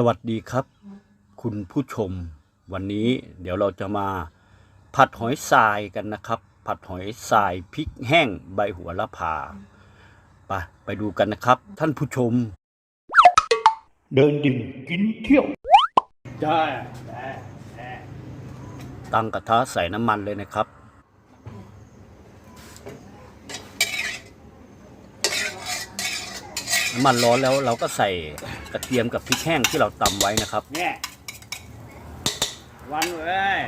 สวัสดีครับ คุณผู้ชม วันนี้เดี๋ยวเราจะมาผัดหอยทรายกันนะครับ ผัดหอยทรายพริกแห้งใบหัวละพาไปไปดูกันนะครับ ท่านผู้ชม เดินดิ่งกินเที่ยวได้ตั้งกระทะใส่น้ำมันเลยนะครับ น้ำ มันร้อนแล้วเราก็ใส่กระเทียมกับพริกแห้งที่เราตำไว้นะครับ เนี่ยวันเว้ย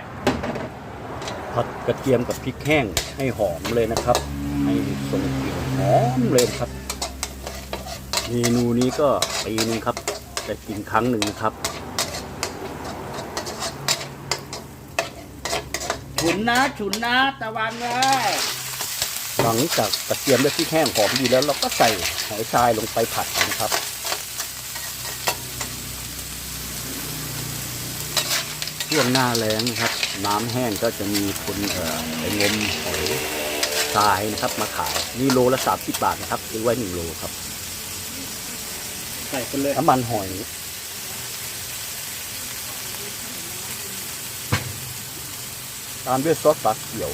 ผัดกระเทียมกับพริกแห้งให้หอมเลยนะครับ ให้ทรงกลิ่นหอมเลยครับ เมนูนี้ก็ปีนึงครับจะกินครั้งหนึ่งนะครับฉุนนะฉุนนะตะวันเว้ย หลังจากกระเทียมและพริกแห้งหอมดีแล้วเราก็ใส่หอยทรายลงไปผัดนะครับช่วงหน้าแล้งนะครับ น้ำแห้งก็จะมีคนเอ่อไปงมหอยทรายนะครับ มาขายนี่โลละสามสิบบาทนะครับซื้อไว้หนึ่งโลครับใส่ไปเลยน้ำมันหอยตามด้วยซอสปลาเขียว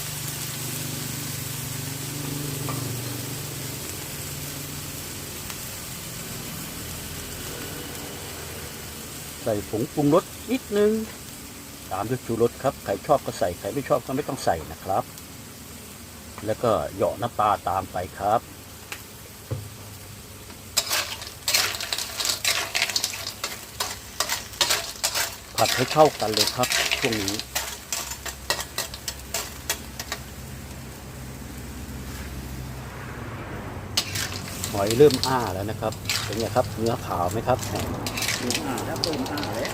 ใส่ผงปรุงรสนิดนึง ตามด้วยชูรสครับ ใครชอบก็ใส่ ใครไม่ชอบก็ไม่ต้องใส่นะครับ แล้วก็เหยาะน้ำปลาตามไปครับผัดให้เข้ากันเลยครับช่วงนี้ หอยเริ่มอ้าแล้วนะครับ เป็นไงครับ เนื้อขาวไหมครับ ตุ๋นอ่าแล้วตุ๋นอ่าเลย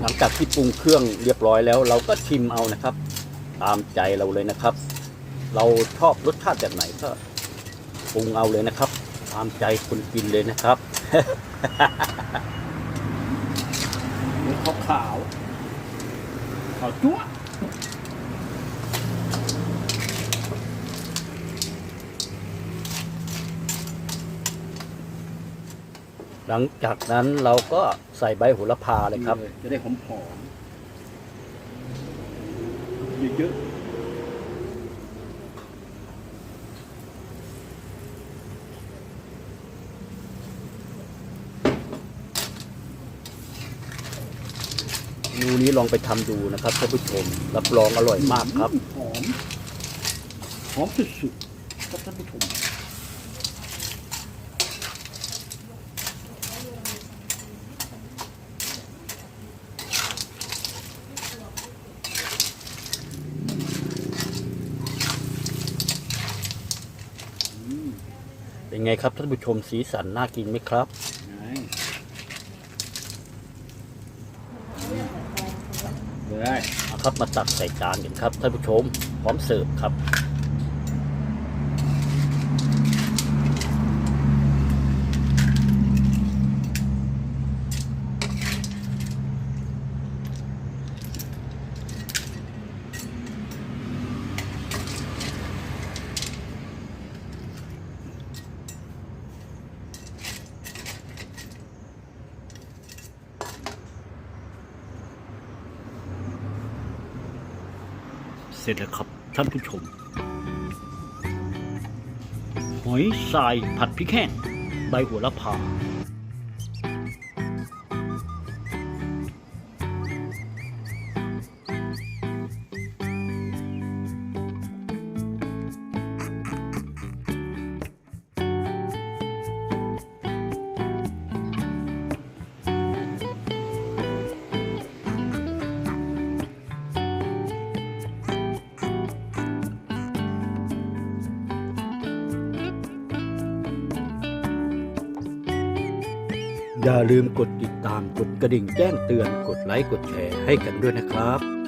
หลังจากที่ปรุงเครื่องเรียบร้อยแล้ว เราก็ชิมเอานะครับ ตามใจเราเลยนะครับ เราชอบรสชาติแบบไหนก็ปรุงเอาเลยนะครับ ตามใจคนกินเลยนะครับ เนื้อขาวขาวขาวจั๊วะหลังจากนั้นเราก็ใส่ใบโหระพาเลยครับ จะได้หอมหอมเยอะเนูนี้ลองไปทำดูนะครับท่านผู้ชมรับรองอร่อยๆมากครับหอมหอมสุดๆครับท่านผู้ชมเป็นไงครับท่านผู้ชมสีสันน่ากินไหมครับ ไงเลยเอาครับมาตักใส่จานกันครับท่านผู้ชมพร้อมเสิร์ฟครับ เสร็จแล้วครับท่านผู้ชม หอยทรายผัดพริกแห้งใบหัวละพา อย่าลืมกดติดตามกดกระดิ่งแจ้งเตือนกดไลค์กดแชร์ให้กันด้วยนะครับ